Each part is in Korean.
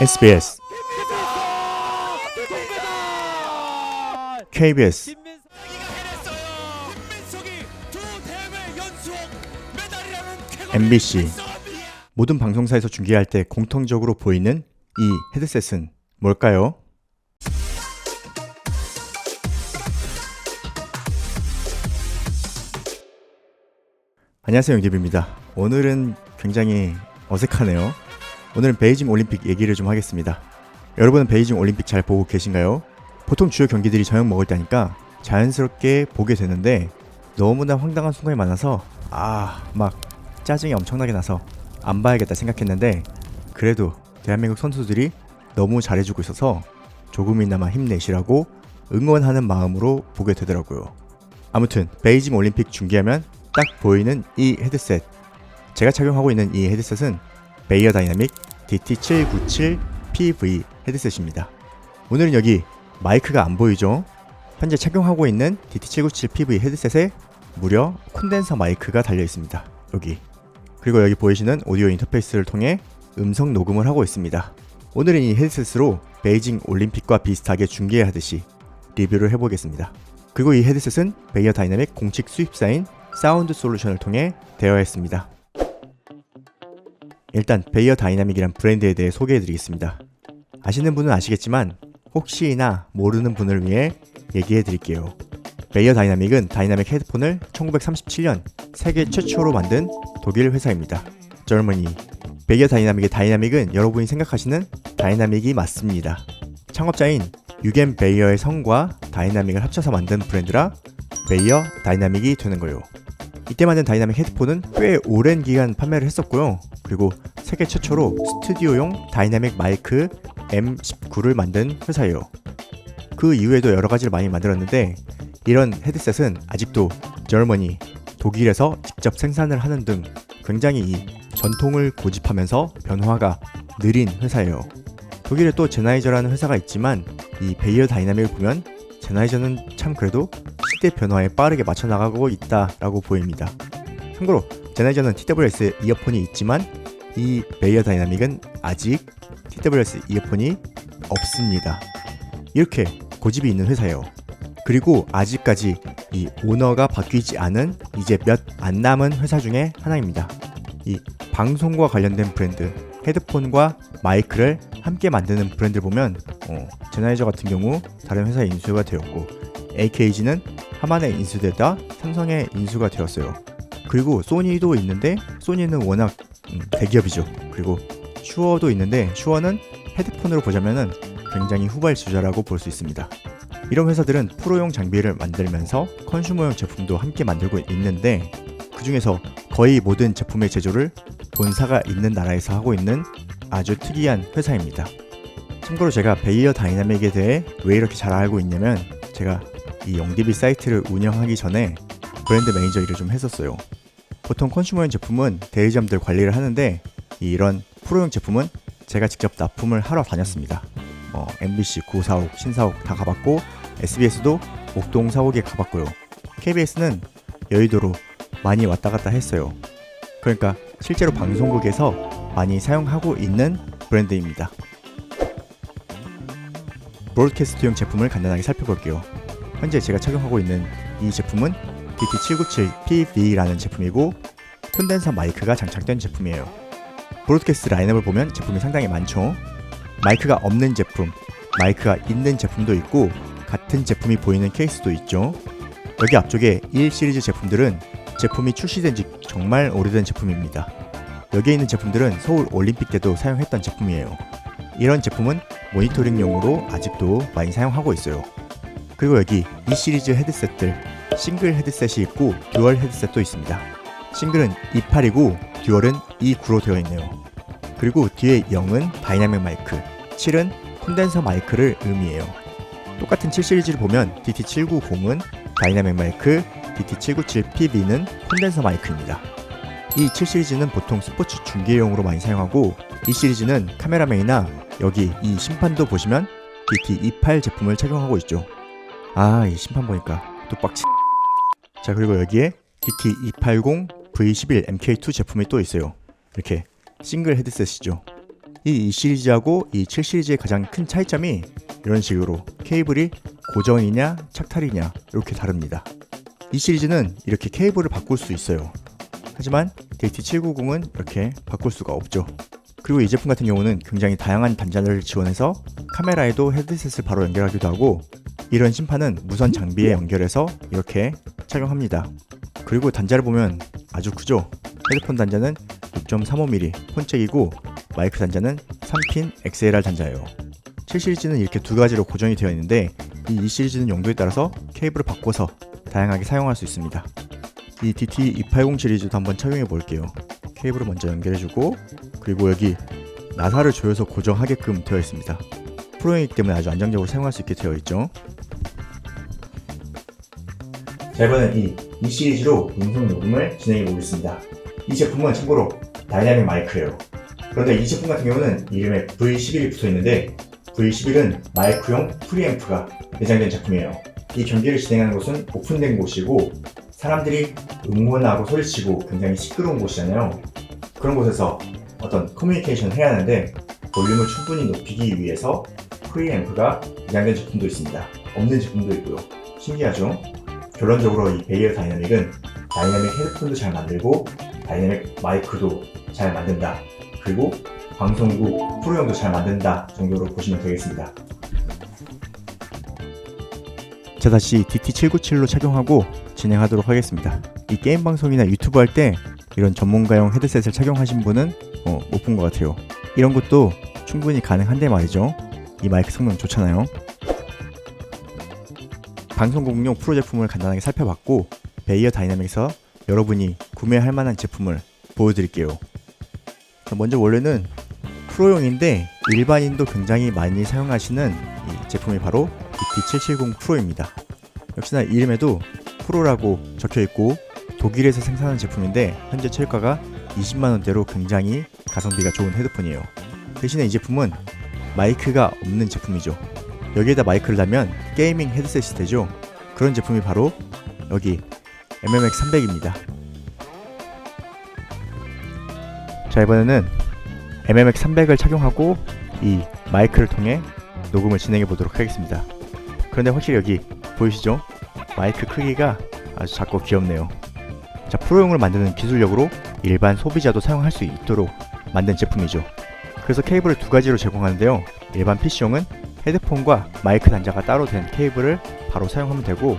SBS, KBS, MBC 모든 방송사에서 중계할 때 공통적으로 보이는 이 헤드셋은 뭘까요? 안녕하세요 영집입니다. 오늘은 굉장히 어색하네요. 오늘은 베이징 올림픽 얘기를 좀 하겠습니다. 여러분은 베이징 올림픽 잘 보고 계신가요? 보통 주요 경기들이 저녁 먹을 때니까 자연스럽게 보게 되는데 너무나 황당한 순간이 많아서 아 막 짜증이 엄청나게 나서 안 봐야겠다 생각했는데 그래도 대한민국 선수들이 너무 잘해주고 있어서 조금이나마 힘내시라고 응원하는 마음으로 보게 되더라고요. 아무튼 베이징 올림픽 중계하면 딱 보이는 이 헤드셋 제가 착용하고 있는 이 헤드셋은 베이어 다이나믹 DT797PV 헤드셋입니다. 오늘은 여기 마이크가 안 보이죠? 현재 착용하고 있는 DT797PV 헤드셋에 무려 콘덴서 마이크가 달려 있습니다. 여기. 그리고 여기 보이시는 오디오 인터페이스를 통해 음성 녹음을 하고 있습니다. 오늘은 이 헤드셋으로 베이징 올림픽과 비슷하게 중계하듯이 리뷰를 해보겠습니다. 그리고 이 헤드셋은 베이어 다이나믹 공식 수입사인 사운드 솔루션을 통해 대여했습니다. 일단 베이어 다이나믹이란 브랜드에 대해 소개해드리겠습니다. 아시는 분은 아시겠지만 혹시나 모르는 분을 위해 얘기해드릴게요. 베이어 다이나믹은 다이나믹 헤드폰을 1937년 세계 최초로 만든 독일 회사입니다. 젊은이 베이어 다이나믹의 다이나믹은 여러분이 생각하시는 다이나믹이 맞습니다. 창업자인 유겐 베이어의 성과 다이나믹을 합쳐서 만든 브랜드라 베이어 다이나믹이 되는 거예요. 이때 만든 다이나믹 헤드폰은 꽤 오랜 기간 판매를 했었고요. 그리고 세계 최초로 스튜디오용 다이나믹 마이크 M19를 만든 회사예요. 그 이후에도 여러 가지를 많이 만들었는데 이런 헤드셋은 아직도 저머니 독일에서 직접 생산을 하는 등 굉장히 이 전통을 고집하면서 변화가 느린 회사예요. 독일에 또 제나이저라는 회사가 있지만 이 베이어 다이나믹을 보면 제나이저는 참 그래도 시대 변화에 빠르게 맞춰 나가고 있다라고 보입니다. 참고로 제나이저는 TWS 이어폰이 있지만 이 베이어 다이나믹은 아직 TWS 이어폰이 없습니다. 이렇게 고집이 있는 회사예요. 그리고 아직까지 이 오너가 바뀌지 않은 이제 몇 안 남은 회사 중에 하나입니다. 이 방송과 관련된 브랜드, 헤드폰과 마이크를 함께 만드는 브랜드를 보면 어, 제나이저 같은 경우 다른 회사에 인수가 되었고 AKG는 하만에 인수되다 삼성에 인수가 되었어요. 그리고 소니도 있는데 소니는 워낙 음, 대기업이죠. 그리고 슈어도 있는데 슈어는 헤드폰으로 보자면은 굉장히 후발주자라고 볼 수 있습니다. 이런 회사들은 프로용 장비를 만들면서 컨슈머용 제품도 함께 만들고 있는데 그 중에서 거의 모든 제품의 제조를 본사가 있는 나라에서 하고 있는 아주 특이한 회사입니다. 참고로 제가 베이어 다이나믹에 대해 왜 이렇게 잘 알고 있냐면 제가 이 영디비 사이트를 운영하기 전에 브랜드 매니저 일을 좀 했었어요. 보통 컨슈머용 제품은 대리점들 관리를 하는데 이런 프로용 제품은 제가 직접 납품을 하러 다녔습니다. 어, MBC, 구사옥, 신사옥 다 가봤고 SBS도 옥동 사옥에 가봤고요. KBS는 여의도로 많이 왔다 갔다 했어요. 그러니까 실제로 방송국에서 많이 사용하고 있는 브랜드입니다. 브로드캐스트용 제품을 간단하게 살펴볼게요. 현재 제가 착용하고 있는 이 제품은 DT797PV라는 제품이고 콘덴서 마이크가 장착된 제품이에요. 브로드캐스트 라인업을 보면 제품이 상당히 많죠. 마이크가 없는 제품, 마이크가 있는 제품도 있고 같은 제품이 보이는 케이스도 있죠. 여기 앞쪽에 1 시리즈 제품들은 제품이 출시된 지 정말 오래된 제품입니다. 여기에 있는 제품들은 서울 올림픽 때도 사용했던 제품이에요. 이런 제품은 모니터링용으로 아직도 많이 사용하고 있어요. 그리고 여기 이 시리즈 헤드셋들 싱글 헤드셋이 있고 듀얼 헤드셋도 있습니다. 싱글은 28이고 듀얼은 29로 되어 있네요. 그리고 뒤에 0은 다이나믹 마이크, 7은 콘덴서 마이크를 의미해요. 똑같은 7 시리즈를 보면 DT790은 다이나믹 마이크, DT797PB는 콘덴서 마이크입니다. 이 7 시리즈는 보통 스포츠 중계용으로 많이 사용하고 이 시리즈는 카메라맨이나 여기 이 심판도 보시면 DT28 제품을 착용하고 있죠. 아, 이 심판 보니까 또 빡치. 자, 그리고 여기에 DT280 V11 MK2 제품이 또 있어요. 이렇게 싱글 헤드셋이죠. 이 2 시리즈하고 이 7 시리즈의 가장 큰 차이점이 이런 식으로 케이블이 고정이냐 착탈이냐 이렇게 다릅니다. 이 시리즈는 이렇게 케이블을 바꿀 수 있어요. 하지만 DT790은 이렇게 바꿀 수가 없죠. 그리고 이 제품 같은 경우는 굉장히 다양한 단자를 지원해서 카메라에도 헤드셋을 바로 연결하기도 하고 이런 심판은 무선 장비에 연결해서 이렇게 착용합니다. 그리고 단자를 보면 아주 크죠? 헤드폰 단자는 6.35mm 폰잭이고 마이크 단자는 3핀 XLR 단자예요. 7 시리즈는 이렇게 두 가지로 고정이 되어 있는데 이 2 시리즈는 용도에 따라서 케이블을 바꿔서 다양하게 사용할 수 있습니다. 이 DT280 시리즈도 한번 착용해 볼게요. 케이블을 먼저 연결해주고 그리고 여기 나사를 조여서 고정하게끔 되어 있습니다. 프로이기 때문에 아주 안정적으로 사용할 수 있게 되어 있죠. 자 이번엔 이, 이 시리즈로 음성 녹음을 진행해 보겠습니다. 이 제품은 참고로 다이나믹 마이크예요. 그런데 이 제품 같은 경우는 이름에 V11이 붙어 있는데 V11은 마이크용 프리앰프가 내장된 제품이에요. 이 경기를 진행하는 곳은 오픈된 곳이고 사람들이 응원하고 소리치고 굉장히 시끄러운 곳이잖아요. 그런 곳에서 어떤 커뮤니케이션을 해야 하는데 볼륨을 충분히 높이기 위해서 프리앰프가 내장된 제품도 있습니다. 없는 제품도 있고요. 신기하죠? 결론적으로 이 베이어 다이나믹은 다이나믹 헤드폰도 잘 만들고 다이나믹 마이크도 잘 만든다. 그리고 방송국 프로용도 잘 만든다 정도로 보시면 되겠습니다. 자 다시 DT797로 착용하고 진행하도록 하겠습니다. 이 게임 방송이나 유튜브 할 때 이런 전문가용 헤드셋을 착용하신 분은 어, 못본 것 같아요. 이런 것도 충분히 가능한데 말이죠. 이 마이크 성능 좋잖아요. 방송국용 프로 제품을 간단하게 살펴봤고 베이어 다이나믹에서 여러분이 구매할 만한 제품을 보여드릴게요. 먼저 원래는 프로용인데 일반인도 굉장히 많이 사용하시는 이 제품이 바로 DT770 프로입니다. 역시나 이름에도 프로라고 적혀 있고 독일에서 생산한 제품인데 현재 최저가가 20만 원대로 굉장히 가성비가 좋은 헤드폰이에요. 대신에 이 제품은 마이크가 없는 제품이죠. 여기에다 마이크를 달면 게이밍 헤드셋이 되죠. 그런 제품이 바로 여기 MMX 300입니다. 자 이번에는 MMX 300을 착용하고 이 마이크를 통해 녹음을 진행해 보도록 하겠습니다. 그런데 확실히 여기 보이시죠? 마이크 크기가 아주 작고 귀엽네요. 자 프로용을 만드는 기술력으로 일반 소비자도 사용할 수 있도록 만든 제품이죠. 그래서 케이블을 두 가지로 제공하는데요. 일반 PC용은 헤드폰과 마이크 단자가 따로 된 케이블을 바로 사용하면 되고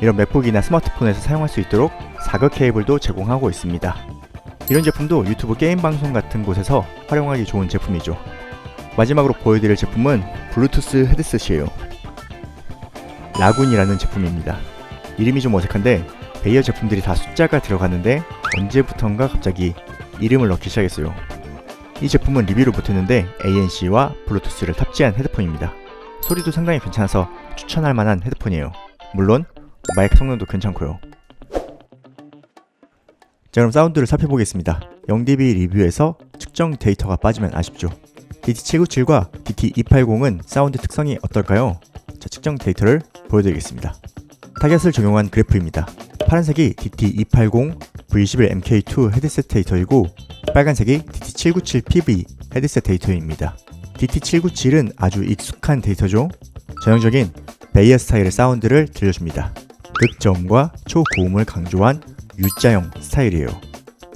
이런 맥북이나 스마트폰에서 사용할 수 있도록 사각 케이블도 제공하고 있습니다. 이런 제품도 유튜브 게임 방송 같은 곳에서 활용하기 좋은 제품이죠. 마지막으로 보여드릴 제품은 블루투스 헤드셋이에요. 라군이라는 제품입니다. 이름이 좀 어색한데 베이어 제품들이 다 숫자가 들어가는데 언제부턴가 갑자기 이름을 넣기 시작했어요. 이 제품은 리뷰를 못했는데 ANC와 블루투스를 탑재한 헤드폰입니다. 소리도 상당히 괜찮아서 추천할 만한 헤드폰이에요. 물론 마이크 성능도 괜찮고요. 자 그럼 사운드를 살펴보겠습니다. 0dB 리뷰에서 측정 데이터가 빠지면 아쉽죠. DT797과 DT280은 사운드 특성이 어떨까요? 자 측정 데이터를 보여드리겠습니다. 타겟을 적용한 그래프입니다. 파란색이 DT280 V11 MK2 헤드셋 데이터이고 빨간색이 DT797PV 헤드셋 데이터입니다. DT797은 아주 익숙한 데이터죠. 전형적인 베이어 스타일의 사운드를 들려줍니다. 극저음과 초고음을 강조한 U자형 스타일이에요.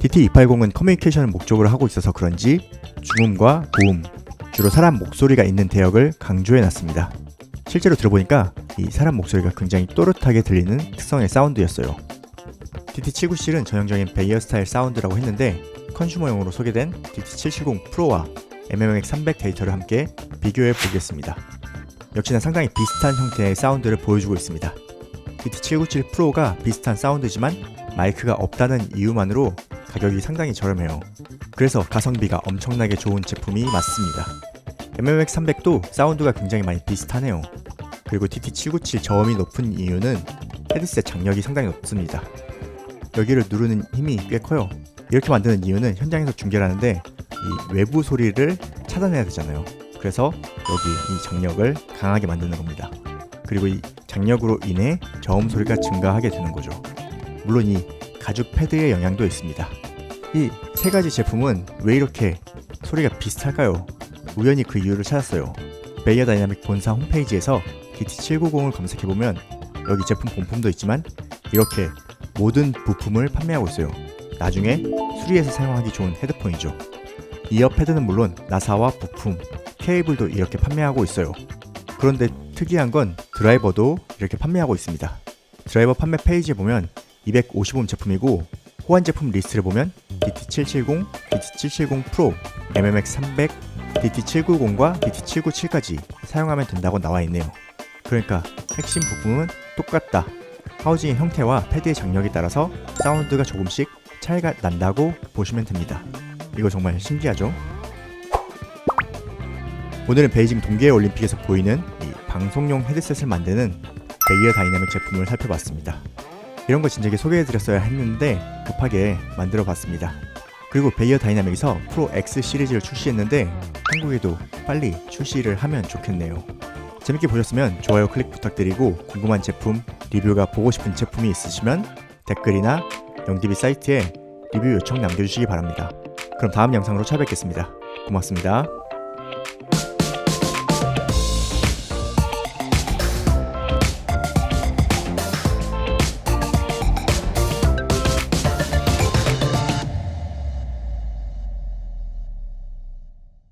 DT280은 커뮤니케이션을 목적으로 하고 있어서 그런지 중음과 고음, 주로 사람 목소리가 있는 대역을 강조해 놨습니다. 실제로 들어보니까 이 사람 목소리가 굉장히 또렷하게 들리는 특성의 사운드였어요. DT797은 전형적인 베이어 스타일 사운드라고 했는데 컨슈머용으로 소개된 DT770 프로와 MMX 300 데이터를 함께 비교해 보겠습니다. 역시나 상당히 비슷한 형태의 사운드를 보여주고 있습니다. DT797 프로가 비슷한 사운드지만 마이크가 없다는 이유만으로 가격이 상당히 저렴해요. 그래서 가성비가 엄청나게 좋은 제품이 맞습니다. MMX 300도 사운드가 굉장히 많이 비슷하네요. 그리고 DT797 저음이 높은 이유는 헤드셋 장력이 상당히 높습니다. 여기를 누르는 힘이 꽤 커요. 이렇게 만드는 이유는 현장에서 중계를 하는데 이 외부 소리를 차단해야 되잖아요. 그래서 여기 이 장력을 강하게 만드는 겁니다. 그리고 이 장력으로 인해 저음 소리가 증가하게 되는 거죠. 물론 이 가죽 패드의 영향도 있습니다. 이 세 가지 제품은 왜 이렇게 소리가 비슷할까요? 우연히 그 이유를 찾았어요. 베이어 다이나믹 본사 홈페이지에서 DT790을 검색해보면 여기 제품 본품도 있지만 이렇게 모든 부품을 판매하고 있어요. 나중에 수리해서 사용하기 좋은 헤드폰이죠. 이어 패드는 물론 나사와 부품, 케이블도 이렇게 판매하고 있어요. 그런데 특이한 건 드라이버도 이렇게 판매하고 있습니다. 드라이버 판매 페이지에 보면 250옴 제품이고 호환 제품 리스트를 보면 DT770, DT770 프로, MMX300, DT790과 DT797까지 사용하면 된다고 나와 있네요. 그러니까 핵심 부품은 똑같다. 하우징의 형태와 패드의 장력에 따라서 사운드가 조금씩 차이가 난다고 보시면 됩니다. 이거 정말 신기하죠? 오늘은 베이징 동계 올림픽에서 보이는 이 방송용 헤드셋을 만드는 베이어 다이나믹 제품을 살펴봤습니다. 이런 거 진작에 소개해드렸어야 했는데 급하게 만들어봤습니다. 그리고 베이어 다이나믹에서 프로 X 시리즈를 출시했는데 한국에도 빨리 출시를 하면 좋겠네요. 재밌게 보셨으면 좋아요 클릭 부탁드리고 궁금한 제품, 리뷰가 보고 싶은 제품이 있으시면 댓글이나 영디비 사이트에 리뷰 요청 남겨주시기 바랍니다. 그럼 다음 영상으로 찾아뵙겠습니다. 고맙습니다.